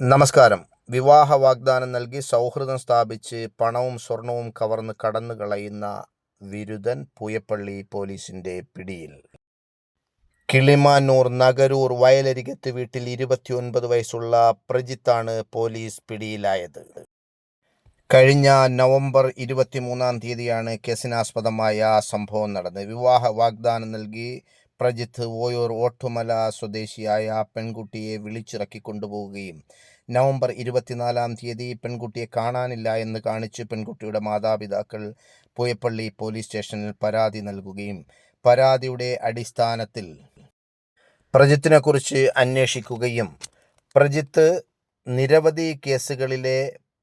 നമസ്കാരം. വിവാഹ വാഗ്ദാനം നൽകി സൗഹൃദം സ്ഥാപിച്ച് പണവും സ്വർണവും കവർന്ന് കടന്നു കളയുന്ന വിരുദൻ പൂയപ്പള്ളി പോലീസിന്റെ പിടിയിൽ. കിളിമാനൂർ നഗരൂർ വയലരികത്ത് വീട്ടിൽ ഇരുപത്തിയൊൻപത് വയസ്സുള്ള പ്രജിത്താണ് പോലീസ് പിടിയിലായത്. കഴിഞ്ഞ നവംബർ ഇരുപത്തിമൂന്നാം തീയതിയാണ് കേസിനാസ്പദമായ സംഭവം നടന്നത്. വിവാഹ വാഗ്ദാനം നൽകി പ്രജിത്ത് ഓയൂർ ഓട്ടുമല സ്വദേശിയായ ആ പെൺകുട്ടിയെ വിളിച്ചിറക്കി കൊണ്ടുപോവുകയും നവംബർ ഇരുപത്തിനാലാം തീയതി പെൺകുട്ടിയെ കാണാനില്ല എന്ന് കാണിച്ച് പെൺകുട്ടിയുടെ മാതാപിതാക്കൾ പൂയപ്പള്ളി പോലീസ് സ്റ്റേഷനിൽ പരാതി നൽകുകയും പരാതിയുടെ അടിസ്ഥാനത്തിൽ പ്രജിത്തിനെ കുറിച്ച് അന്വേഷിക്കുകയും പ്രജിത്ത് നിരവധി കേസുകളിലെ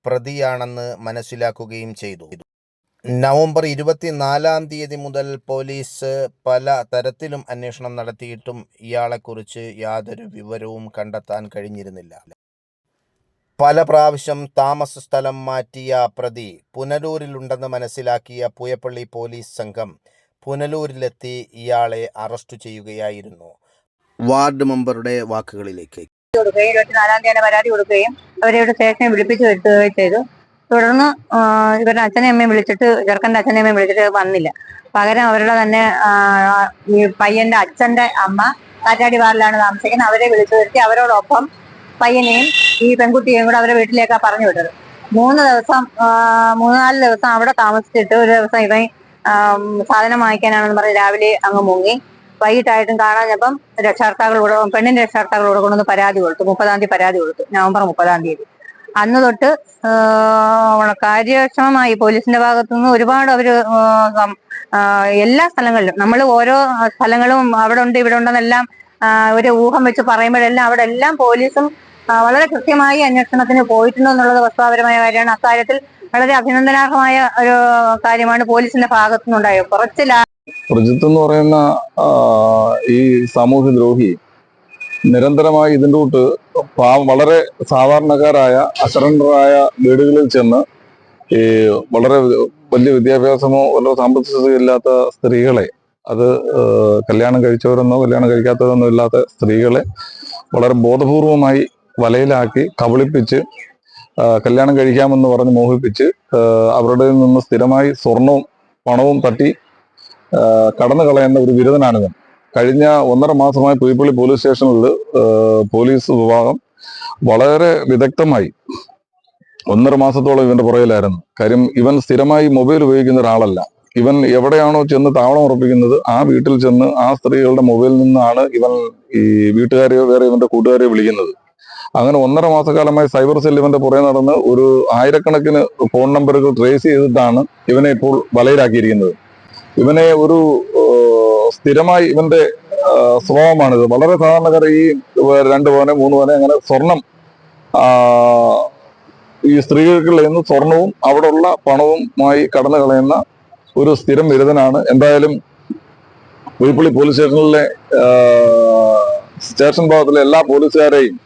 പ്രതിയാണെന്ന് മനസ്സിലാക്കുകയും ചെയ്തു. നവംബർ ഇരുപത്തിനാലാം തീയതി മുതൽ പോലീസ് പല തരത്തിലും അന്വേഷണം നടത്തിയിട്ടും ഇയാളെക്കുറിച്ച് യാതൊരു വിവരവും കണ്ടെത്താൻ കഴിഞ്ഞിരുന്നില്ല. പല പ്രാവശ്യം താമസ സ്ഥലം മാറ്റിയ പ്രതി പുനലൂരിലുണ്ടെന്ന് മനസ്സിലാക്കിയ പൂയപ്പള്ളി പോലീസ് സംഘം പുനലൂരിലെത്തി ഇയാളെ അറസ്റ്റ് ചെയ്യുകയായിരുന്നു. വാർഡ് മെമ്പറുടെ വാക്കുകളിലേക്ക്. ഇരുപത്തിനാലാം തീയതി പരാതി കൊടുക്കുകയും അവരെ സ്റ്റേഷനെ വിളിപ്പിച്ച് വരുത്തുകയും ചെയ്തു. തുടർന്ന് ഇവരുടെ അച്ഛനെ അമ്മയും വിളിച്ചിട്ട് ചെറുക്കന്റെ അച്ഛനെ അമ്മയും വിളിച്ചിട്ട് വന്നില്ല. പകരം അവരുടെ തന്നെ ഈ പയ്യന്റെ അച്ഛന്റെ അമ്മ കാറ്റാടി വാറിലാണ് താമസിക്കുന്നത്. അവരെ വിളിച്ചു വരുത്തി അവരോടൊപ്പം പയ്യനെയും ഈ പെൺകുട്ടിയെയും കൂടെ അവരുടെ വീട്ടിലേക്കാണ് പറഞ്ഞു വിട്ടത്. മൂന്ന് ദിവസം മൂന്ന് മൂന്നാൽ ദിവസം അവിടെ താമസിച്ചിട്ട് ഒരു ദിവസം ഇവൻ ആം, സാധനം വാങ്ങിക്കാനാണെന്ന് പറഞ്ഞ് രാവിലെ അങ്ങ് മുങ്ങി. വൈകിട്ടായിട്ടും കാണാഞ്ഞപ്പം രക്ഷകർത്താക്കളോട് പെണ്ണിന്റെ രക്ഷകർത്താക്കളോട് കൊണ്ടൊന്ന് പരാതി കൊടുത്തു. മുപ്പതാം തീയതി പരാതി കൊടുത്തു. നവംബർ മുപ്പതാം തീയതി. അന്ന് തൊട്ട് കാര്യക്ഷമമായി പോലീസിന്റെ ഭാഗത്തുനിന്ന് ഒരുപാട് അവർ എല്ലാ സ്ഥലങ്ങളിലും നമ്മൾ ഓരോ സ്ഥലങ്ങളും അവിടെ ഉണ്ട് ഇവിടെ ഉണ്ടെന്നെല്ലാം ഒരു ഊഹം വെച്ച് പറയുമ്പോഴെല്ലാം അവിടെ എല്ലാം പോലീസും വളരെ കൃത്യമായി അന്വേഷണത്തിന് പോയിട്ടുണ്ടോ എന്നുള്ളത് വസ്തുതാപരമായ കാര്യമാണ്. അക്കാര്യത്തിൽ വളരെ അഭിനന്ദനാർഹമായ ഒരു കാര്യമാണ് പോലീസിന്റെ ഭാഗത്തുനിന്നുണ്ടായത്. കുറച്ച് പ്രജിത്ത് എന്ന് പറയുന്ന ഈ സാമൂഹ്യ ദ്രോഹി നിരന്തരമായി ഇതിന്റെ കൂട്ട് വളരെ സാധാരണക്കാരായ അശരണരായ വീടുകളിൽ ചെന്ന് ഈ വളരെ വലിയ വിദ്യാഭ്യാസമോ വളരെ സാമ്പത്തിക ഇല്ലാത്ത സ്ത്രീകളെ അത് കല്യാണം കഴിച്ചവരെന്നോ കല്യാണം കഴിക്കാത്തവരെന്നോ ഇല്ലാത്ത സ്ത്രീകളെ വളരെ ബോധപൂർവമായി വലയിലാക്കി കബളിപ്പിച്ച് കല്യാണം കഴിക്കാമെന്ന് പറഞ്ഞ് മോഹിപ്പിച്ച് അവരുടെ നിന്ന് സ്ഥിരമായി സ്വർണവും പണവും തട്ടി കടന്നു കളയുന്ന ഒരു ബിരുദനാണിവൻ കഴിഞ്ഞ ഒന്നര മാസമായി പുതുപ്പള്ളി പോലീസ് സ്റ്റേഷനിൽ പോലീസ് വിഭാഗം വളരെ വിദഗ്ധമായി ഒന്നര മാസത്തോളം ഇവന്റെ പുറകിലായിരുന്നു. കാര്യം ഇവൻ സ്ഥിരമായി മൊബൈൽ ഉപയോഗിക്കുന്ന ഒരാളല്ല. ഇവൻ എവിടെയാണോ ചെന്ന് താവളം ഉറപ്പിക്കുന്നത് ആ വീട്ടിൽ ചെന്ന് ആ സ്ത്രീകളുടെ മൊബൈലിൽ നിന്നാണ് ഇവൻ ഈ വീട്ടുകാരെയോ വേറെ ഇവന്റെ കൂട്ടുകാരെയോ വിളിക്കുന്നത്. അങ്ങനെ ഒന്നര മാസക്കാലമായി സൈബർ സെൽ ഇവന്റെ പുറകെ നടന്ന് ഒരു ആയിരക്കണക്കിന് ഫോൺ നമ്പറുകൾ ട്രേസ് ചെയ്തിട്ടാണ് ഇവനെ ഇപ്പോൾ വലയിലാക്കിയിരിക്കുന്നത്. ഇവനെ ഒരു സ്ഥിരമായി ഇവന്റെ സ്വഭാവമാണിത്. വളരെ സാധാരണക്കാർ ഈ രണ്ട് പവനെ മൂന്ന് പവനെ അങ്ങനെ സ്വർണം ഈ സ്ത്രീകൾക്കുള്ള എന്ന് സ്വർണവും അവിടെയുള്ള പണവുമായി കടന്നു കളയുന്ന ഒരു സ്ഥിരം വിരുദ്ധനാണ്. എന്തായാലും പുൽപ്പള്ളി പോലീസ് സ്റ്റേഷനിലെ സ്റ്റേഷൻ ഭാഗത്തിലെ എല്ലാ പോലീസുകാരെയും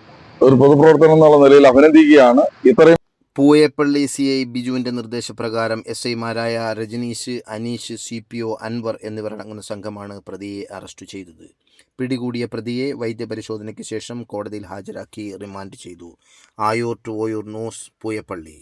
ഒരു പൊതുപ്രവർത്തനം എന്നുള്ള നിലയിൽ അഭിനന്ദിക്കുകയാണ്. ഇത്രയും പൂയപ്പള്ളി സി ഐ ബിജുവിന്റെ നിർദ്ദേശപ്രകാരം എസ് ഐമാരായ Rajaneesh Aneesh C P O Anwar എന്നിവരടങ്ങുന്ന സംഘമാണ് പ്രതിയെ അറസ്റ്റ് ചെയ്തത്. പിടികൂടിയ പ്രതിയെ വൈദ്യപരിശോധനയ്ക്ക് ശേഷം കോടതിയിൽ ഹാജരാക്കി റിമാൻഡ് ചെയ്തു. Ayur to Oyoor news Pooyappally.